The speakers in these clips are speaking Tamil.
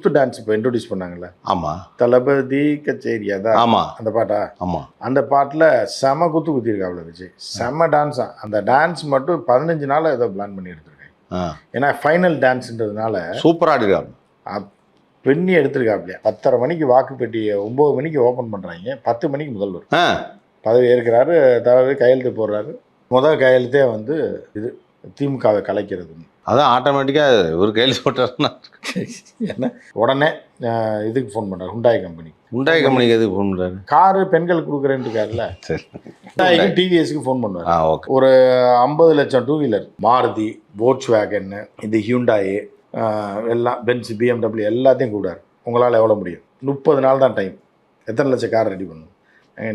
குத்து டான்ஸ் இப்போ இன்ட்ரோடியூஸ் பண்ணாங்கல்ல? ஆமா. தளபதி கச்சேரி அதான் ஆமா. அந்த பாட்டா? ஆமா. அந்த பாட்டில் செம குத்து குத்திருக்காப்புல விஜய் செம டான்ஸா அந்த டான்ஸ் மட்டும் பதினஞ்சு நாள் ஏதோ பிளான் பண்ணி எடுத்திருக்காங்க. ஆ. ஏன்னா ஃபைனல் டான்ஸ்ன்றதுனால சூப்பரா ஆடிருக்காரு அப்- பெண்ணி எடுத்திருக்காப்லையா. பத்தரை மணிக்கு வாக்குப்பெட்டியை ஒம்பது மணிக்கு ஓப்பன் பண்ணுறாங்க பத்து மணிக்கு முதல்வர் பதவி ஏற்கிறாரு தளபதி கையெழுத்து போடுறாரு. முதல் கையெழுத்தே வந்து இது திமுகவை கலைக்கிறது அதான் ஆட்டோமேட்டிக்கா ஒரு கையில் போட்டாருன்னா. என்ன? உடனே இதுக்கு ஃபோன் பண்ணுறாரு ஹுண்டாய் கம்பெனி உண்டாய் கம்பெனிக்கு எதுக்கு ஃபோன் பண்றாரு? காரு பெண்கள் கொடுக்குறேன்னு இருக்காருல்ல. சரி. ஹுண்டாய்க்கு டிவிஎஸ்க்கு ஃபோன் பண்ணுவார். ஆ ஓகே. ஒரு ஐம்பது லட்சம் டூ வீலர் மாருதி போட்ஸ் வேகன்னு இது ஹியூண்டாயி எல்லாம் பென்ஸ் பிஎம்டபிள்யூ எல்லாத்தையும் கூடாரு உங்களால் எவ்வளோ முடியும்? முப்பது நாள் தான் டைம் எத்தனை லட்சம் கார் ரெடி பண்ணணும்?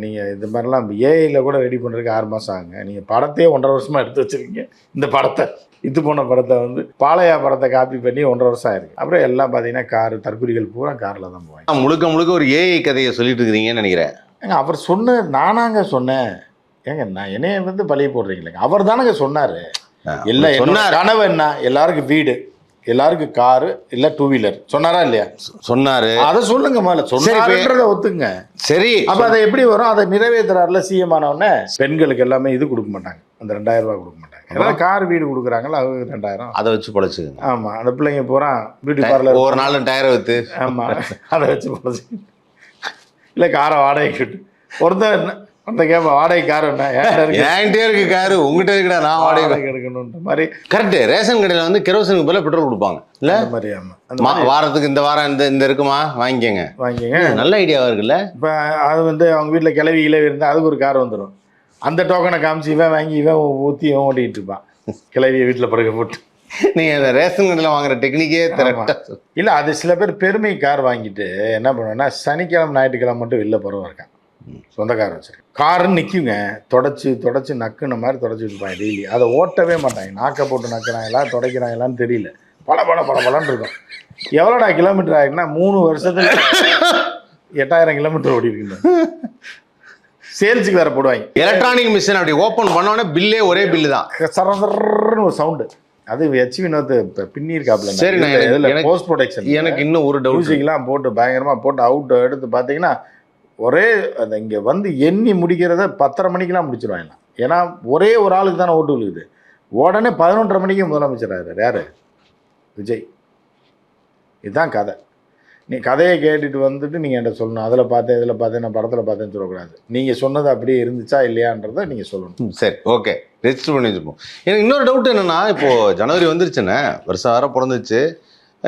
நீங்கள் இது மாதிரிலாம் ஏஐயில் கூட ரெடி பண்ணுறதுக்கு ஆறு மாதம் ஆகுங்க. நீங்கள் படத்தையே ஒன்றரை வருஷமாக எடுத்து வச்சுருக்கீங்க. இந்த படத்தை இது போன படத்தை வந்து பாளையா படத்தை காப்பி பண்ணி ஒன்றரை வருஷம் ஆயிருக்கு. அப்புறம் எல்லாம் பார்த்தீங்கன்னா கார் தற்கொலைகள் பூரா காரில் தான் போவாங்க. முழுக்க முழுக்க ஒரு ஏஐ கதையை சொல்லிட்டு இருக்கிறீங்கன்னு நினைக்கிறேன். ஏங்க அவர் சொன்ன நானாங்க சொன்னேன். ஏங்க நான் என்னைய வந்து பழிய போடுறீங்களேங்க. அவர் தானங்க சொன்னார். சொன்னார் சொன்னார். கனவு என்ன? எல்லாருக்கும் வீடு. எல்லாருக்கும் காரு இல்ல டூ வீலர் சொன்னாரா இல்லையா? சொன்னாரு. அதை சொல்லுங்க முதல்ல சொன்னாருன்றத ஒத்துங்க. சரி அப்ப அதை எப்படி வரும்? அதை நிறைவேற்றுறாருல சிஎம் ஆனவுடனே பெண்களுக்கு எல்லாமே இது கொடுக்க மாட்டாங்க. அந்த ரெண்டாயிரம் ரூபாய் கொடுக்க மாட்டாங்க. ஏதாவது கார் வீடு கொடுக்குறாங்களா அது ரெண்டாயிரம். அதை வச்சு பொழைச்சுக்கங்க. ஆமா. அந்த பிள்ளைங்க பூரா பியூட்டி பார்லர் ஒவ்வொரு நாளும் டயரை வித்து. ஆமா. அதை வச்சு பொழைச்சு. இல்ல காரை வாடகைக்கு விட்டு. ஒருத்தன் கேட்பா வாடகை கார் என்ன? என்கிட்டே இருக்கு? காரு உங்ககிட்ட இருக்குடா நான் வாடகை எடுக்கணுன்ற மாதிரி. கரெக்ட் ரேஷன் கடையில் வந்து கெரோசினுக்கு பதிலாக பெட்ரோல் கொடுப்பாங்க. இல்ல? அந்த மாதிரி அந்த வாரத்துக்கு இந்த வாரம் இந்த இந்த இருக்குமா? வாங்கிக்கங்க. வாங்கிங்க நல்ல ஐடியாவா இருக்குல்ல? இப்போ அது வந்து அவங்க வீட்டில் கிளவி கிளவி இருந்தால் அதுக்கு ஒரு கார் வந்துடும் அந்த டோக்கனை காமிச்சு இவன் வாங்கி இவன் ஊற்றி இவன் ஓட்டிகிட்டு இருப்பான். கிளவியை வீட்டில் படுக்க போட்டு. நீங்க அந்த ரேஷன் கடையில் வாங்குற டெக்னிக்கே திரட்டா இல்லை அது சில பேர் பெருமை கார் வாங்கிட்டு என்ன பண்ணுவேன்னா சனிக்கிழமை ஞாயிற்றுக்கிழமை மட்டும் வெளில போகிறவன் இருக்கான் சொந்த கார் வச்சிருக்கேன் காருன்னு நிற்குங்க தொடச்சி தொடச்சி நக்குன மாதிரி தொடச்சி இருப்பாங்க டெய்லி அதை ஓட்டவே மாட்டாங்க. நாக்கை போட்டு நக்குறாங்களா துடைக்கிறாங்களான்னு தெரியல. பல பல பல பலன்னு இருக்கும். எவ்வளோடா கிலோமீட்டர் ஆகிருக்குன்னா மூணு வருஷத்துல எட்டாயிரம் கிலோமீட்டர் ஓடி இருக்குங்க சேல்ஸுக்கு வேற போடுவாங்க. எலக்ட்ரானிக் மிஷின் அப்படி ஓபன் பண்ணோடனே பில்லே ஒரே பில்லு தான். சரசரன்னு ஒரு சவுண்டு அது ஹெச் வினோத் இப்போ பின்னி இருக்காப்ல சரி, நான் இதில் போஸ்ட் ப்ரொடக்ஷன் எனக்கு இன்னும் ஒரு டவுட் மியூசிக்லாம் போட்டு பயங்கரமாக போட்டு அவுட் எடுத்து பார்த்தீங்கன்னா ஒரே அந்த இங்கே வந்து எண்ணி முடிக்கிறத பத்தரை மணிக்கெலாம் முடிச்சிருவாங்க ஏன்னா ஒரே ஒரு ஆளுக்கு தானே ஓட்டு விழுகுது. உடனே பதினொன்றரை மணிக்கு முதலமைச்சராகிறார் யார்? விஜய். இதுதான் கதை. நீ கதையை கேட்டுட்டு வந்துட்டு நீங்கள் என்கிட்ட சொல்லணும். அதில் பார்த்தேன் இதில் பார்த்தேன் நான் படத்தில் பார்த்தேன்னு சொல்லக்கூடாது. நீங்கள் சொன்னது அப்படியே இருந்துச்சா இல்லையான்றதை நீங்கள் சொல்லணும். ம், சரி ஓகே. ரெஜிஸ்டர் பண்ணி வச்சுப்போம் எனக்கு இன்னொரு டவுட் என்னென்னா இப்போது ஜனவரி வந்துருச்சுண்ணே வருஷம் வேற பிறந்துச்சு.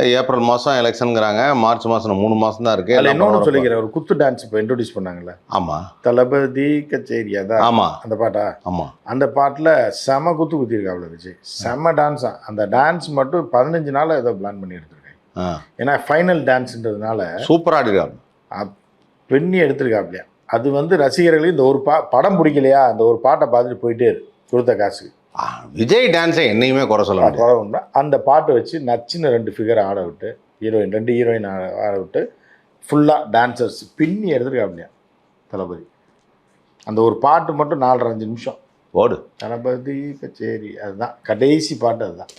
ஏப்ரல் மாதம் எலெக்ஷனுங்கிறாங்க. மார்ச் மாதம் மூணு மாதம் தான் இருக்கு. அதில் இன்னொன்று சொல்லிக்கிறேன். ஒரு குத்து டான்ஸ் இப்போ இன்ட்ரோடியூஸ் பண்ணாங்கல்ல. ஆமா. தளபதி கச்சேரி அதான் ஆமா. அந்த பாட்டா? ஆமா. அந்த பாட்டில் செம குத்து குத்திருக்காப்புல விஜய். செம டான்ஸா அந்த டான்ஸ் மட்டும் பதினஞ்சு நாள் ஏதோ பிளான் பண்ணி எடுத்திருக்காங்க. ஆ. ஏன்னா ஃபைனல் டான்ஸ்ன்றதுனால சூப்பரா ஆடிருக்காரு அப்- பெண்ணி எடுத்திருக்காப்லையா. அது வந்து ரசிகர்களுக்கு இந்த ஒரு பா படம் பிடிக்கலையா? அந்த ஒரு பாட்டை பார்த்துட்டு போயிட்டே இரு. கொடுத்த காசுக்கு. ஆ, விஜய் டான்ஸை என்னையுமே குறை சொல்ல குறை? அந்த பாட்டை வச்சு நச்சுன்னு ரெண்டு ஃபிகர் ஆட விட்டு ஹீரோயின் ரெண்டு ஹீரோயின் ஆட ஆட விட்டு ஃபுல்லாக டான்சர்ஸ் பின்னி எடுத்திருக்காப்லையா தளபதி. அந்த ஒரு பாட்டு மட்டும் நாலரை அஞ்சு நிமிஷம். ஓடு. தளபதி கச்சேரி அதுதான். கடைசி பாட்டு அதுதான்.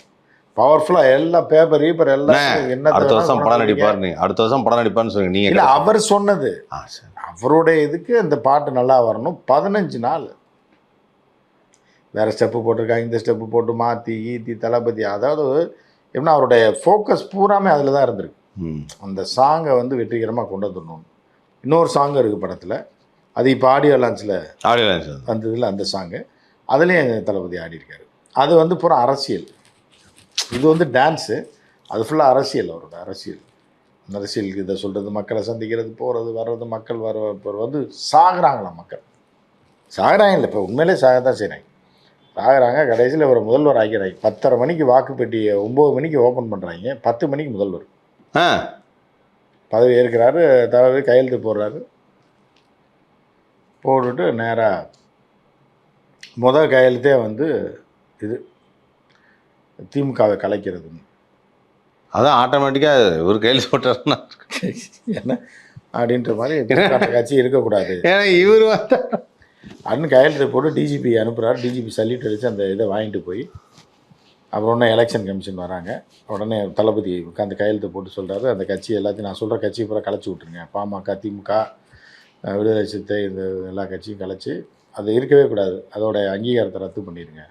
பவர்ஃபுல்லாக எல்லா பேப்பர் கீப்பர் எல்லாம் என்ன அடுத்த வருஷம் படம் நடிப்பார் நீ. அடுத்த வருஷம் படம் நடிப்பார்னு சொல்லுங்க நீங்க இல்லை அவர் சொன்னது. அவருடைய இதுக்கு அந்த பாட்டு நல்லா வரணும். பதினஞ்சு நாள். வேற ஸ்டெப்பு போட்டிருக்காங்க இந்த ஸ்டெப்பு போட்டு மாற்றி ஈத்தி தளபதி. அதாவது எப்படின்னா அவருடைய ஃபோக்கஸ் பூராமே அதில் தான் இருந்திருக்கு. அந்த சாங்கை வந்து வெற்றிகரமாக கொண்டு வந்துடணும். இன்னொரு சாங் இருக்குது படத்தில். அது இப்போ ஆடியோ லான்ச்சில் ஆடியோ லான்ச் வந்ததில் அந்த சாங்கு அதுலேயும் தளபதி ஆடியிருக்காரு. அது வந்து பூரா அரசியல். இது வந்து டான்ஸு அது ஃபுல்லாக அரசியல் அவரோட அரசியல். அரசியலுக்கு இதை சொல்கிறது மக்களை சந்திக்கிறது போகிறது வர்றது மக்கள் வர வந்து சாகுறாங்களாம் மக்கள். சாகுறாங்க இல்லை இப்போ உண்மையிலே சாக தான் செய்கிறாங்க சாகுறாங்க கடைசியில் ஒரு முதல்வர் ஆக்கிறாங்க. பத்தரை மணிக்கு வாக்குப்பெட்டியை ஒம்பது மணிக்கு ஓப்பன் பண்ணுறாங்க பத்து மணிக்கு முதல்வர். ஆ. பதவி ஏற்கிறாரு தளபதி கையெழுத்து போடுறாரு. போட்டுட்டு நேராக முதல் கையெழுத்தே வந்து இது திமுகவை கலைக்கிறது. அதான் ஆட்டோமேட்டிக்கா ஒரு கையில் போட்டாருன்னா. என்ன? அப்படின்ற மாதிரி கட்சி இருக்கக்கூடாது. ஏன்னா இவர் வந்து அண்ணன் கையெழுத்து போட்டு டிஜிபி அனுப்புகிறாரு டிஜிபி சல்யூட் அடித்து அந்த இதை வாங்கிட்டு போய் அப்புறம் உடனே எலெக்ஷன் கமிஷன் வராங்க. உடனே தளபதி உட்காந்து கையெழுத்து போட்டு சொல்கிறாரு அந்த கட்சி எல்லாத்தையும் நான் சொல்கிற கட்சியை பூரா கலைச்சி விட்ருங்க பாமக திமுக விடுதலை சித்தை இந்த எல்லா கட்சியும் கலைச்சி அது இருக்கவே கூடாது. அதோட அங்கீகாரத்தை ரத்து பண்ணிடுங்க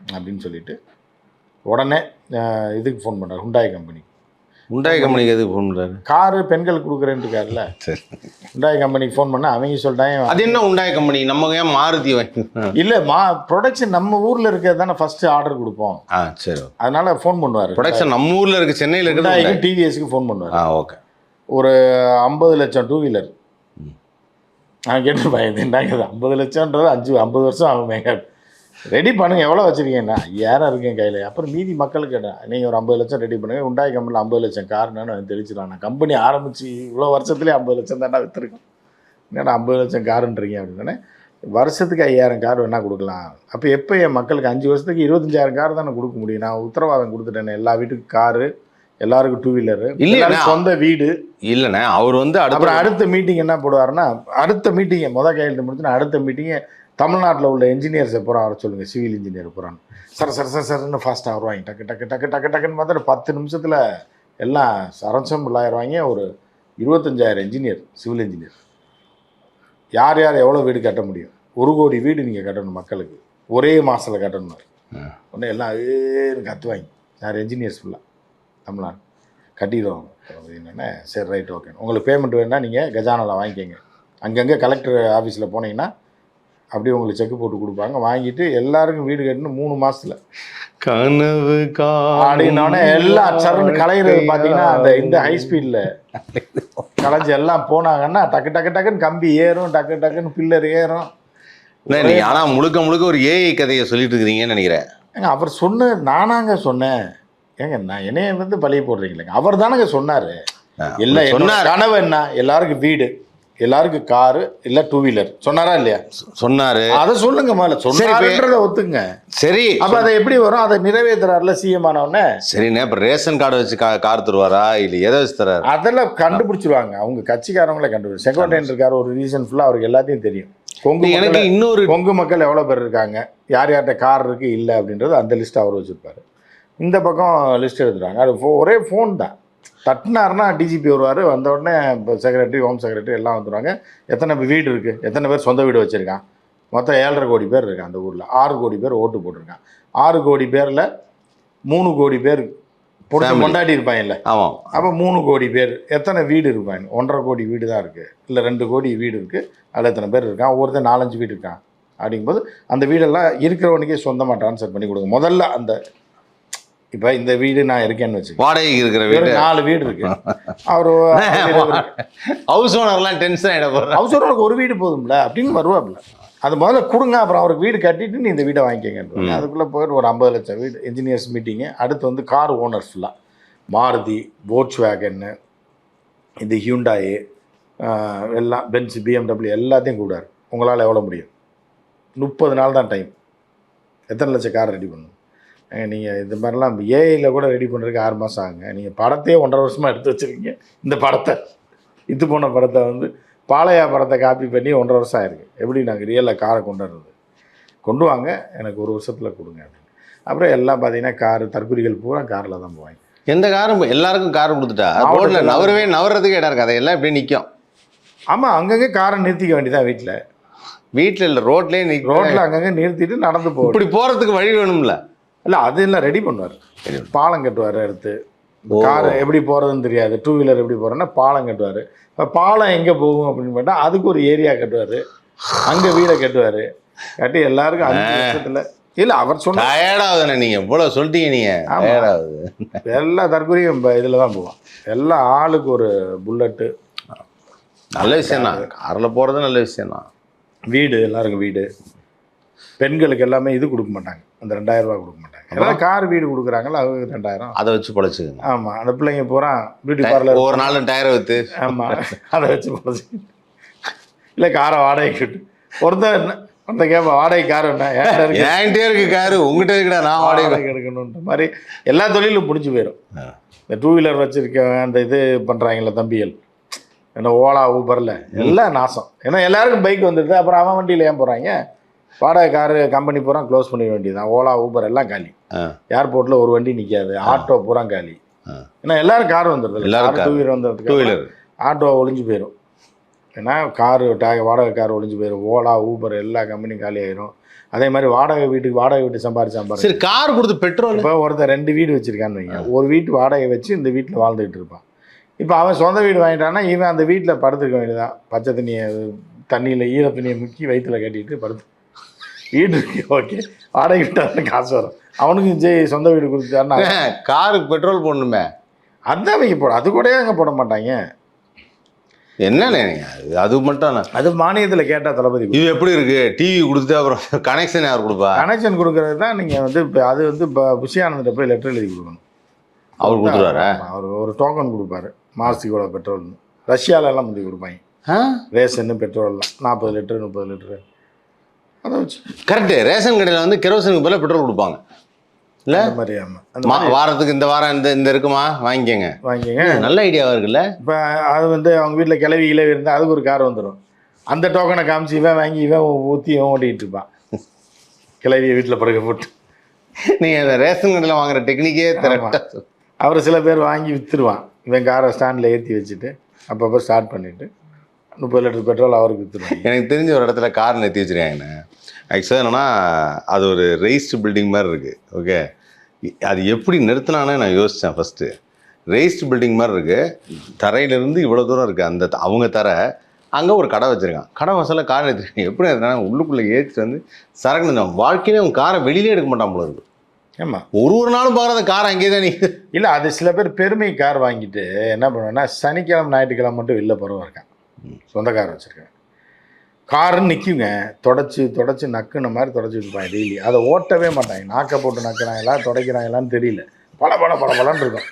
அப்படின்னு சொல்லிட்டு உடனே இதுக்கு ஃபோன் பண்ணுறாரு ஹுண்டாய் கம்பெனி உண்டாய் கம்பெனிக்கு எதுக்கு ஃபோன் பண்ணுறாரு காரு பெண்கள் கொடுக்குறேன்னு இருக்காருல்ல சரி. ஹுண்டாய் கம்பெனிக்கு ஃபோன் பண்ணால் அவங்க சொல்லிட்டாங்க அது என்ன உண்டாய் கம்பெனி? நம்ம ஏன் மாருதி வாங்கி இல்லை மா ப்ரொடக்ஷன் நம்ம ஊரில் இருக்கிறது தானே ஃபஸ்ட்டு ஆர்டர் கொடுப்போம். ஆ சரி. அதனால ஃபோன் பண்ணுவார். ப்ரொடக்ஷன் நம்ம ஊர்ல இருக்கு சென்னையில் ஹுண்டாய்க்கு டிவிஎஸ்க்கு ஃபோன் பண்ணுவார். ஆ ஓகே. ஒரு ஐம்பது லட்சம் டூ வீலர். நான் கேட்டிருப்பேன் இது என்னங்க ஐம்பது லட்சம்ன்றது அஞ்சு ஐம்பது வருஷம் ஆகுமேங்க ரெடி பண்ணுங்க. எவ்வளோ வச்சுருக்கீங்கண்ணா ஐயாயிரம் இருக்கேன் கையில். அப்புறம் மீதி மக்களுக்கு என்ன? நீங்கள் ஒரு ஐம்பது லட்சம் ரெடி பண்ணுங்க. உண்டாய் கம்பெனியில் ஐம்பது லட்சம். காருன்னு தெரிஞ்சிடலாம் நான் கம்பெனி ஆரம்பித்து இவ்வளோ வருஷத்துலேயே ஐம்பது லட்சம் தானே விற்றுருக்கோம் என்னடா ஐம்பது லட்சம் காருன்றீங்க அப்படின்னு வருஷத்துக்கு ஐயாயிரம் கார் வேணால் கொடுக்கலாம். அப்போ எப்போ என் மக்களுக்கு அஞ்சு வருஷத்துக்கு இருபத்தஞ்சாயிரம் கார் தானே கொடுக்க முடியும்? நான் உத்தரவாதம் கொடுத்துட்டேனே. எல்லா வீட்டுக்கும் காரு எல்லாருக்கும் டூ வீலரு இல்லைண்ணா. சொந்த வீடு. இல்லைண்ணே அவர் வந்து அப்புறம் அடுத்த மீட்டிங் என்ன போடுவாருன்னா அடுத்த மீட்டிங்கை முத கையெழுத்து முடிச்சுன்னா அடுத்த மீட்டிங்கை தமிழ்நாட்டில் உள்ள இன்ஜினியர்ஸை பூரா வர சொல்லுங்க. சிவில் இன்ஜினியர் பூரான்னு சார் சார் சார் சார்னு ஃபாஸ்ட்டாக வருவாங்க. டக்கு டக்கு டக்கு டக்கு டக்குன்னு பார்த்தா பத்து நிமிஷத்தில் எல்லாம் சரஞ்சம் ஆயிடுவாங்க ஒரு இருபத்தஞ்சாயிரம் இன்ஜினியர் சிவில் இன்ஜினியர் யார் யார் எவ்வளோ வீடு கட்ட முடியும்? ஒரு கோடி வீடு நீங்கள் கட்டணும் மக்களுக்கு. ஒரே மாதத்தில் கட்டணும். உடனே எல்லாம் ஏன்னு கத்துவாங்க. யார் என்ஜினியர்ஸ் ஃபுல்லாக தமிழ்நாடு. கட்டிடுவாங்க. என்னென்ன சரி ரைட் ஓகே உங்களுக்கு பேமெண்ட் வேணால் நீங்கள் கஜானாவில் வாங்கிக்கோங்க. அங்கங்கே கலெக்டர் ஆஃபீஸில் போனீங்கன்னா அப்படியே உங்களுக்கு செக் போட்டு கொடுப்பாங்க. வாங்கிட்டு எல்லாருக்கும் வீடு கட்டணும் மூணு மாசத்துல. கனவு அப்படின்னோடனே எல்லாம் சரண் கலையிறது பார்த்தீங்கன்னா அந்த இந்த ஹை ஸ்பீடில் கலைஞ்சு எல்லாம் போனாங்கன்னா டக்கு டக்கு டக்குன்னு கம்பி ஏறும் டக்கு டக்குன்னு பில்லர் ஏறும். அண்ணே, நீங்க ஆனா முழுக்க முழுக்க ஒரு ஏஐ கதையை சொல்லிட்டு இருக்கிறீங்கன்னு நினைக்கிறேன். ஏங்க அவர் சொன்ன நானாங்க சொன்னேன். ஏங்க நான் என்னைய வந்து பழிய போடுறீங்களேங்க. அவர் தானங்க சொன்னார். இல்லை சொன்னார். கனவு என்ன? எல்லாருக்கும் வீடு. எல்லாருக்கும் காரு இல்லை டூ வீலர் சொன்னாரா இல்லையா? சொன்னாரு. அதை சொல்லுங்க முதல்ல. சொன்னாருன்றத ஒத்துங்க. சரி. அப்ப அதை எப்படி வரும்? அதை நிறைவேற்றுறாருல சிஎம் ஆனவொடனே சரிண்ணே இப்ப ரேஷன் கார்டு வச்சு கா- கார் தருவாரா? இல்ல எதை வச்சு தராரு? அதெல்லாம் கண்டுபிடிச்சிருவாங்க. அவங்க கட்சிக்காரங்களே கண்டுபிடிச்சு. செகண்ட் இருக்காரு. ஒரு ரீசன் ஃபுல்லா அவருக்கு எல்லாத்தையும் தெரியும். கொங்கு எனக்கு இன்னொரு கொங்கு மக்கள் எவ்வளோ பேர் இருக்காங்க? யார் யார்கிட்ட கார் இருக்கு இல்லை அப்படின்றது அந்த லிஸ்ட் அவர் வச்சிருப்பாரு. இந்த பக்கம் லிஸ்ட் எடுத்துட்டாங்க. அது ஒரே ஃபோன் தான். தட்டினாருன்னா டிஜிபி வருவார். வந்த உடனே இப்போ செக்ரட்டரி ஹோம் செக்ரட்டரி எல்லாம் வந்துடுவாங்க எத்தனை வீடு இருக்குது எத்தனை பேர் சொந்த வீடு வச்சுருக்கான்? மொத்தம் ஏழரை கோடி பேர் இருக்கான் அந்த ஊரில். ஆறு கோடி பேர் ஓட்டு போட்டிருக்கான். ஆறு கோடி பேரில் மூணு கோடி பேர் பொண்ணு. கொண்டாடி இருப்பாங்கல்ல ஆமாம் அப்போ மூணு கோடி பேர் எத்தனை வீடு இருப்பாங்க ஒன்றரை கோடி வீடு தான் இருக்குது இல்லை ரெண்டு கோடி வீடு இருக்குது அதில் எத்தனை பேர் இருக்கான்? ஒவ்வொருத்தன் நாலஞ்சு வீடு இருக்கான். அப்படிங்கும்போது அந்த வீடெல்லாம் இருக்கிறவனுக்கே சொந்தமாக ட்ரான்ஸ்ஃபர் பண்ணி கொடுங்க. முதல்ல அந்த இப்போ இந்த வீடு நான் இருக்கேன்னு வச்சுக்கோங்க வாடகைக்கு இருக்கிற வீடு. நாலு வீடு இருக்கு. அவர் ஹவுஸ் ஓனர்லாம் டென்ஷன் ஆகிட போடுறேன் அவசரம் ஒரு வீடு போதும்ல அப்படின்னு வருவாப்புல. அது முதல்ல கொடுங்க அப்புறம் அவருக்கு வீடு கட்டிட்டு நீ இந்த வீடை வாங்கிக்கங்க அதுக்குள்ளே போயிட்டு ஒரு ஐம்பது லட்சம் வீடு இன்ஜினியர்ஸ் மீட்டிங்கு அடுத்து வந்து கார் ஓனர்ஸ் ஃபுல்லாக மாருதி போட்ஸ் வேகன்னு இந்த ஹியூண்டாயி எல்லாம் பென்ஸ் பிஎம்டபிள்யூ எல்லாத்தையும் கூடாரு உங்களால் எவ்வளோ முடியும்? முப்பது நாள் தான் டைம் எத்தனை லட்சம் கார் ரெடி பண்ணணும்? நீங்கள் இந்த மாதிரிலாம் ஏஐயில் கூட ரெடி பண்ணுறதுக்கு ஆறு மாதம் ஆகுங்க. நீங்கள் படத்தையே ஒன்றரை வருஷமாக எடுத்து வச்சுருக்கீங்க. இந்த படத்தை இது போன படத்தை வந்து பாளையா படத்தை காப்பி பண்ணி ஒன்றரை வருஷம் ஆயிருக்கு. எப்படி நாங்கள் ரியலில் காரை கொண்டு வர்றது? கொண்டு வாங்க எனக்கு ஒரு வருஷத்தில் கொடுங்க அப்படின்னு. அப்புறம் எல்லாம் பார்த்தீங்கன்னா காரு தற்குறிகள் பூரா காரில் தான் போவாங்க. எந்த காரும் எல்லாருக்கும் கார் கொடுத்துட்டா? ரோட்ல நவரவே நவறதுக்கு இடம் இருக்காது. எல்லாம் இப்படியே நிற்கும் ஆமாம் அங்கங்கே காரை நிறுத்திக்க வேண்டியதான் வீட்டில் வீட்டில் இல்லை ரோட்லேயே நிற்கும் ரோட்டில் அங்கங்கே நிறுத்திட்டு நடந்து போகணும். இப்படி போறதுக்கு வழி வேணும்ல. இல்லை அது எல்லாம் ரெடி பண்ணுவார். பாலம் கட்டுவார் அடுத்து. கார் எப்படி போகிறதுன்னு தெரியாது. டூ வீலர் எப்படி போகிறோன்னா பாலம் கட்டுவார். இப்போ பாலம் எங்கே போகும் அப்படின்னு பார்த்தா அதுக்கு ஒரு ஏரியா கட்டுவார். அங்கே வீடை கட்டுவார். கட்டி எல்லாருக்கும் அஞ்சு வருஷத்தில். இல்லை அவர் சொன்ன டயர்டாகுதுண்ணே நீங்க. இவ்வளவு சொல்லிட்டீங்க நீங்க. ஆமா. டயர்டாகுது. எல்லா தற்கொலையும் இதில் தான் போவான் எல்லா ஆளுக்கு ஒரு புல்லட்டு நல்ல விஷயம் தான் கார்ல போறது நல்ல விஷயம் தான் வீடு எல்லாருக்கும் வீடு. பெண்களுக்கு எல்லாமே இது கொடுக்க மாட்டாங்க. அந்த ரெண்டாயிரம் ரூபாய் கொடுக்க மாட்டாங்க. எல்லாம் கார் வீடு கொடுக்குறாங்களோ அது ரெண்டாயிரம். அதை வச்சு பொழைச்சுக்கங்க. ஆமாம் அந்த பிள்ளைங்க பூரா பியூட்டி பார்லர் ஒவ்வொரு நாளும் டயரை வித்து. ஆமாம் அதை வச்சு பொழைச்சி இல்லை காரை வாடகைக்கு விட்டு. என்ன ஒருத்தன் கேட்பா வாடகை கார் என்ன? என்கிட்டே இருக்கு. காரு உங்ககிட்ட இருக்குடா நான் வாடகை வாடகை எடுக்கணுன்ற மாதிரி எல்லா தொழிலும் முடிஞ்சு போயிடும். இந்த டூ வீலர் வச்சுருக்கவன் அந்த இது பண்ணுறாங்கல்ல தம்பிகள். என்ன ஓலா ஊபரில். எல்லாம் நாசம். ஏன்னா எல்லாருக்கும் பைக் வந்துடுது அப்புறம் அவன் வண்டியில் ஏன் போகிறாங்க வாடகை காரு கம்பெனி பூரா க்ளோஸ் பண்ணிட வேண்டியதுதான். ஓலா ஊபர் எல்லாம் காலி. ஏர்போர்ட்டில் ஒரு வண்டி நிற்காது ஆட்டோ பூரா காலி. ஏன்னா எல்லாரும் கார் வந்துடுது எல்லாரும் two. Wheeler two wheeler auto ஒளிஞ்சு போயிடும் ஏன்னா காரு டே வாடகை கார் ஒளிஞ்சு போயிடும் ஓலா ஊபர் எல்லா கம்பெனியும் காலி ஆயிரும். அதே மாதிரி வாடகை வீட்டுக்கு வாடகை வீட்டு சம்பாரிச்சு சம்பாரிச்சு சரி கார் கொடுத்து பெட்ரோல் இப்போ ஒருத்தன் ரெண்டு வீடு வச்சிருக்கான்னு வைங்க. ஒரு வீட்டு வாடகை வச்சு இந்த வீட்டில் வாழ்ந்துகிட்டு இருப்பான். இப்போ அவன் சொந்த வீடு வாங்கிட்டான்னா இவன் அந்த வீட்டில் படுத்துக்க வேண்டியதான் பச்சை தண்ணியை தண்ணியில் ஈர துணியை முக்கி வயிற்றுல கட்டிட்டு படுத்து வீடு இருக்கு ஓகே வாடகை விட்டாருன்னு காசு வரும். அவனுக்கு ஜெய் சொந்த வீடு கொடுத்தாருன்னா காருக்கு பெட்ரோல் போடணுமே. அதான் அவங்க போட அது கூட அங்கே போட மாட்டாங்க? என்னண்ணே அது- அது மட்டும் அது மானியத்தில் கேட்டால் தளபதி இது எப்படி இருக்கு? டிவி கொடுத்துட்டு அப்புறம் கனெக்ஷன் யார் கொடுப்பா? கனெக்ஷன் கொடுக்கறது தான் நீங்கள் வந்து இப்போ அது வந்து இப்போ புஷியானந்திட்ட போய் லெட்டர் எழுதி கொடுக்கணும். அவர் கொடுத்துருவாரா? அவர் ஒரு டோக்கன் கொடுப்பாரு. மாதத்துக்கு இவ்வளோ பெட்ரோல்னு ரஷ்யால எல்லாம் முந்தி கொடுப்பாங்க. ரேஷன்னு பெட்ரோல்லாம் நாற்பது லிட்டரு முப்பது லிட்டரு. அதை வச்சு. கரெக்டு ரேஷன் கடையில் வந்து கெரோசினுக்கு பதிலாக பெட்ரோல் கொடுப்பாங்க. இல்லை? மாதிரி ஆமாம் வாரத்துக்கு இந்த வாரம் இந்த இந்த இருக்குமா? வாங்கிக்கோங்க. வாங்கிக்கங்க. நல்ல ஐடியாவா இருக்குல்ல? இப்போ அது வந்து அவங்க வீட்டில் கிளவி கிளவி இருந்தால் அதுக்கு ஒரு கார் வந்துடும் அந்த டோக்கனை காமிச்சு இவன் வாங்கி இவன் ஊற்றி இவன் ஓட்டிகிட்டு இருப்பான். கிளவியை வீட்டில் படுக்க போட்டு. நீங்கள் அந்த ரேஷன் கடையில் வாங்குற டெக்னிக்கே தெரட்டா அவர் சில பேர் வாங்கி விற்றுருவான் இவன் காரை ஸ்டாண்டில் ஏற்றி வச்சுட்டு அப்பப்போ ஸ்டார்ட் பண்ணிவிட்டு முப்பது லிட்டர் பெட்ரோல் அவருக்கு விற்றுருவாங்க எனக்கு தெரிஞ்ச ஒரு இடத்துல கார் நிறுத்தி வச்சிருக்காங்கண்ணே ஆக்சுவலாக என்னன்னா அது ஒரு ரெய்ஸ்டு பில்டிங் மாதிரி இருக்குது ஓகே அது எப்படி நிறுத்தினானே நான் யோசித்தேன் ஃபஸ்ட்டு ரெய்ஸ்டு பில்டிங் மாதிரி இருக்குது தரையிலேருந்து இவ்வளோ தூரம் இருக்குது அந்த அவங்க தர அங்கே ஒரு கடை வச்சுருக்கான் கடை வசலில் கார் நிறுத்திருக்காங்க. எப்படி நிறுத்தினா உள்ளுக்குள்ளே ஏற்றிட்டு வந்து சரக்கு நிறுத்தம் வாழ்க்கையிலே அவன் காரை வெளியிலே எடுக்க மாட்டான் போல இருக்கு. ஆமாம் ஒரு ஒரு நாளும் பார்க்குற கார் அங்கேயே தான் நீ. இல்லை அது சில பேர் பெருமை கார் வாங்கிட்டு என்ன பண்ணுவேன்னா சனிக்கிழமை ஞாயிற்றுக்கிழமை மட்டும் வெளில போகிறவன் இருக்கான் சொந்த கார் வச்சுருக்கேன். காருன்னு நிற்குங்க தொடச்சி தொடச்சி நக்குன மாதிரி தொடச்சி வச்சுப்பாங்க டெய்லி அதை ஓட்டவே மாட்டாங்க நாக்கை போட்டு நக்குறாங்களா துடைக்கிறாங்களான்னு தெரியல. பல பல பல பலன்னு இருக்கும்.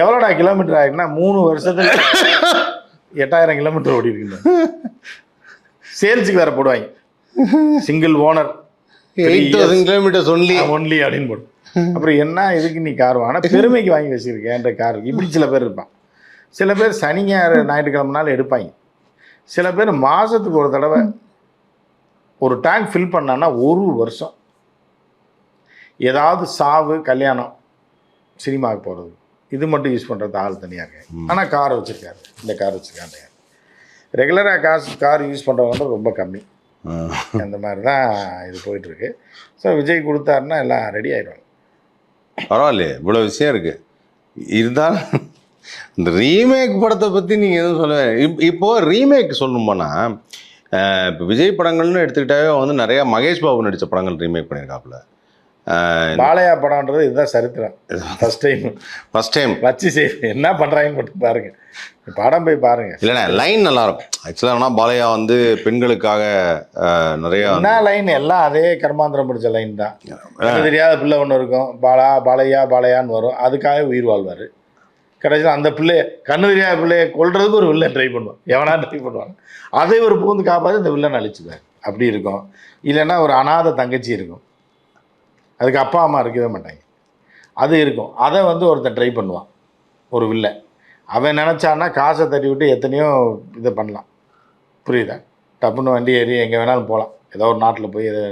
எவ்வளோடா கிலோமீட்டர் ஆகிருக்குன்னா மூணு வருஷத்துல எட்டாயிரம் கிலோமீட்டர் ஓடி இருக்குங்க. சேல்ஸுக்கு வேற போடுவாங்க. Single owner eight thousand kilometres only only அப்படின்னு போடும். அப்புறம் என்ன இதுக்கு நீ கார் வாங்கினா? பெருமைக்கு வாங்கி வச்சிருக்கேன் என்ற கார் இப்படி சில பேர் இருப்பான். சில பேர் சனி ஞாயிறு ஞாயிற்றுக்கிழமை நாள் எடுப்பாங்க. சில பேர் மாதத்துக்கு ஒரு தடவை ஒரு டேங்க் ஃபில் பண்ணான்னா ஒரு வருஷம். ஏதாவது சாவு கல்யாணம் சினிமாவுக்கு போகிறது இது மட்டும் யூஸ் பண்ணுறது ஆள் தனியாக. இருக்கு ஆனால் கார் வச்சுருக்காரு. இந்த கார் வச்சுருக்காங்க ரெகுலராக காசு கார் யூஸ் பண்ணுறவங்க ரொம்ப கம்மி. அந்த மாதிரி தான் இது போயிட்டுருக்கு. ஸோ விஜய் கொடுத்தாருன்னா எல்லாம் ரெடி ஆயிடுவாங்க. பரவாயில்லையே. இவ்வளோ விஷயம் இருக்கு. இருந்தாலும் இந்த ரீமேக் படத்தை பற்றி நீங்கள் எதுவும் சொல்ல இப் இப்போ ரீமேக் சொல்லணுமானா இப்போ விஜய் படங்கள்னு எடுத்துக்கிட்டாவே வந்து நிறையா மகேஷ் பாபு நடித்த படங்கள் ரீமேக் பண்ணியிருக்காப்புல பாலையா படம்ன்றது இதுதான் சரித்திரம். ஃபர்ஸ்ட் டைம் ஃபஸ்ட் டைம் வச்சு சரி என்ன பண்ணுறாங்கன்னு மட்டும் பாருங்க. படம் போய் பாருங்க. இல்லைண்ணே லைன் நல்லா இருக்கும் ஆக்சுவலாக பாலையா வந்து பெண்களுக்காக நிறையா என்ன லைன் எல்லாம் அதே கர்மாந்திரம் பிடிச்ச லைன் தான். தெரியாத பிள்ளை ஒன்று இருக்கும். பாலா பாலையா பாலையான்னு வரும். அதுக்காக உயிர் வாழ்வார். கடைசியில் அந்த பிள்ளைய கண்ணுரியா பிள்ளையை பிள்ளைய ஒரு வில்லன் ட்ரை பண்ணுவான். எவனா ட்ரை பண்ணுவான். அதை ஒரு பூந்து காப்பாற்றி இந்த வில்லன் அழிச்சுவார் அப்படி இருக்கும். இல்லைன்னா ஒரு அனாதை தங்கச்சி இருக்கும். அதுக்கு அப்பா அம்மா இருக்கவே மாட்டாங்க. அது இருக்கும். அதை வந்து ஒருத்தன் ட்ரை பண்ணுவான். ஒரு வில்லை. அவன் நினச்சான்னா காசை தட்டி விட்டு எத்தனையோ இதை பண்ணலாம். புரியுதா? டப்புன்னு வண்டி ஏறி எங்கே வேணாலும் போகலாம் ஏதோ ஒரு நாட்டில் போய் எதை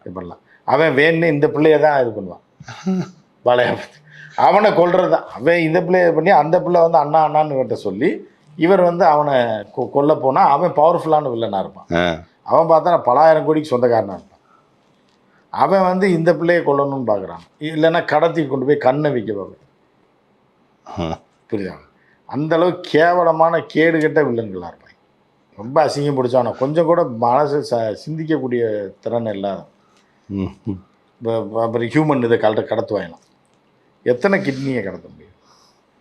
இது பண்ணலாம். அவன் வேணுன்னு இந்த பிள்ளைய தான் இது பண்ணுவான். பாலையா அவனை கொல்றது தான். அவன் இந்த பிள்ளைய பண்ணி அந்த பிள்ளை வந்து அண்ணா அண்ணான்னு இவன்கிட்ட சொல்லி இவர் வந்து அவனை கொ- கொல்ல போனால் அவன் பவர்ஃபுல்லான வில்லனாக இருப்பான். அவன் பார்த்தா பலாயிரம் கோடிக்கு சொந்தக்காரனாக இருப்பான். அவன் வந்து இந்த பிள்ளையை கொல்லணும்னு பார்க்குறான் இல்லைன்னா கடத்தி கொண்டு போய் கண்ணை வைக்க பார்க்குறான். புரியுதா? அந்த அளவு கேவலமான கேடுகெட்ட வில்லன்களாக இருப்பாங்க ரொம்ப அசிங்கம் பிடிச்சானோ கொஞ்சம் கூட மனசு ச சிந்திக்கக்கூடிய திறன் இல்லாத. இப்போ அப்புறம் ஹியூமன் இதை கலட்ட கடத்துவாங்களாம் எத்தனை கிட்னியை கடத்த முடியும்?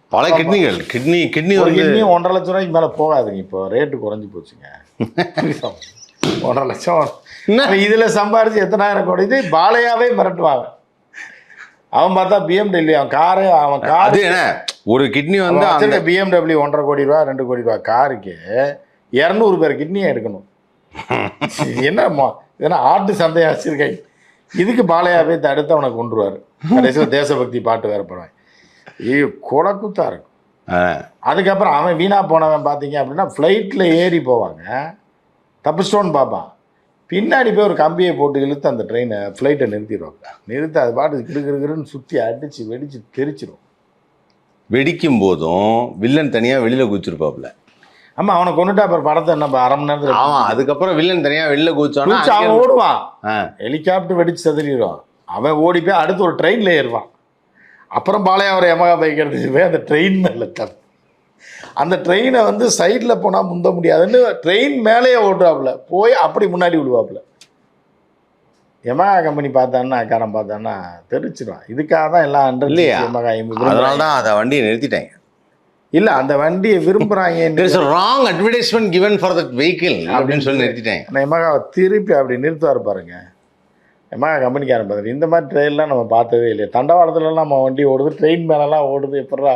பல கிட்னிகள். கிட்னி கிட்னி ஒரு கிட்னி ஒன்றரை லட்சம் ரூபாய்க்கு மேலே போகாதுங்க இப்போ. ரேட்டு குறைஞ்சி போச்சுங்க? ஒன்றரை லட்சம்? இதில் சம்பாரிச்சு எத்தனாயிரம் கோடி? இது பாலையாவே மிரட்டுவாங்க. அவன் பார்த்தா பிஎம்டபிள்யூ அவன் காரே அவன் கார். என்ன? ஒரு கிட்னி வந்து அந்த பிஎம்டபிள்யூ ஒன்றரை கோடி ரூபா ரெண்டு கோடி ரூபா காருக்கு இரநூறு பேர் கிட்னியை எடுக்கணும். என்ன மோ- இதெல்லாம் ஆட்டு சந்தையா வச்சிருக்காங்க? இதுக்கு பாலையாவே தடுத்து அவனை கொண்டுருவார் கடைசியில் தேசபக்தி பாட்டு வேற போடுவாங்க. ஐயோ கொடக்குத்தா இருக்கும். அதுக்கப்புறம் அவன் வீணா போனவன் பார்த்தீங்க அப்படின்னா ஃப்ளைட்டில் ஏறி போவாங்க. தப்பிச்சிட்டோன்னு பார்ப்பான் பின்னாடி போய் ஒரு கம்பியை போட்டு இழுத்து அந்த ட்ரெயினை ஃப்ளைட்டை நிறுத்திடுவாங்க. நிறுத்தி அது பாட்டு கிடுகிடுன்னு சுற்றி அடித்து வெடித்து தெரிச்சிடும் வெடிக்கும் போதும் வில்லன் தனியாக வெளியில் குதிச்சிருப்பாப்ல ஆமாம் அவனை கொண்டுட்டா அப்புறம் படத்தை என்ன அரை மணி நேரத்தில் ஆமாம் அதுக்கப்புறம் வில்லன் தனியாக வெளில குதிச்சோன்னா குதிச்சு அவன் ஓடுவான். ஹெலிகாப்டர் வெடிச்சு செதறிடுவான் அவன் ஓடி போய் அடுத்து ஒரு ட்ரெயினில் ஏறுவான். அப்புறம் பாளையம் அவரை எமகா பைக் எடுத்துட்டு போய் அந்த ட்ரெயின் மேலே தர் அந்த ட்ரெயினை வந்து சைடில் போனால் முந்த முடியாதுன்னு ட்ரெயின் மேலேயே ஓட்டுவாப்புல. போய் அப்படி முன்னாடி விடுவாப்புல. எமகா கம்பெனி பார்த்தான்னா அக்காரன் பார்த்தான்னா தெரிச்சிடும் இதுக்காக தான் எல்லாம் இல்லையா? எமகா அதனால தான் அதை வண்டியை நிறுத்திட்டாங்க. இல்லை அந்த வண்டியை a wrong advertisement given for that vehicle அப்படின்னு சொல்லி நிறுத்திட்டாங்க ஆனால் எமகாவை திருப்பி அப்படி நிறுத்துவார் பாருங்க. எமகா கம்பெனிக்காரன் பாருங்க. இந்த மாதிரி ட்ரெயின்லாம் நம்ம பார்த்ததே இல்லையா. தண்டவாளத்துலலாம் நம்ம வண்டி ஓடுது ட்ரெயின் மேலெலாம் ஓடுது எப்படா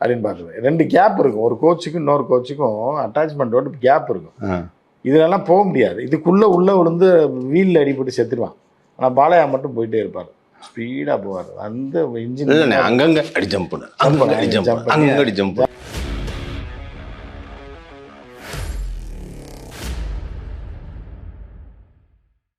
அப்படின்னு பார்த்தது ரெண்டு கேப் இருக்கும். ஒரு கோச்சுக்கும் இன்னொரு கோச்சுக்கும் அட்டாச்மெண்ட்டோட கேப் இருக்கும். இதுலலாம் போக முடியாது. இதுக்குள்ளே உள்ளே விழுந்து வீலில் அடிபட்டு செத்துருவான். ஆனால் பாலையா மட்டும் போயிட்டே இருப்பார். ஸ்பீடாக போவார் அந்த இன்ஜின் இல்லைண்ணே அங்கங்க அடி ஜம்ப் பண்ணு. அங்கங்க அடி ஜம்ப். அங்கங்க அடி ஜம்ப்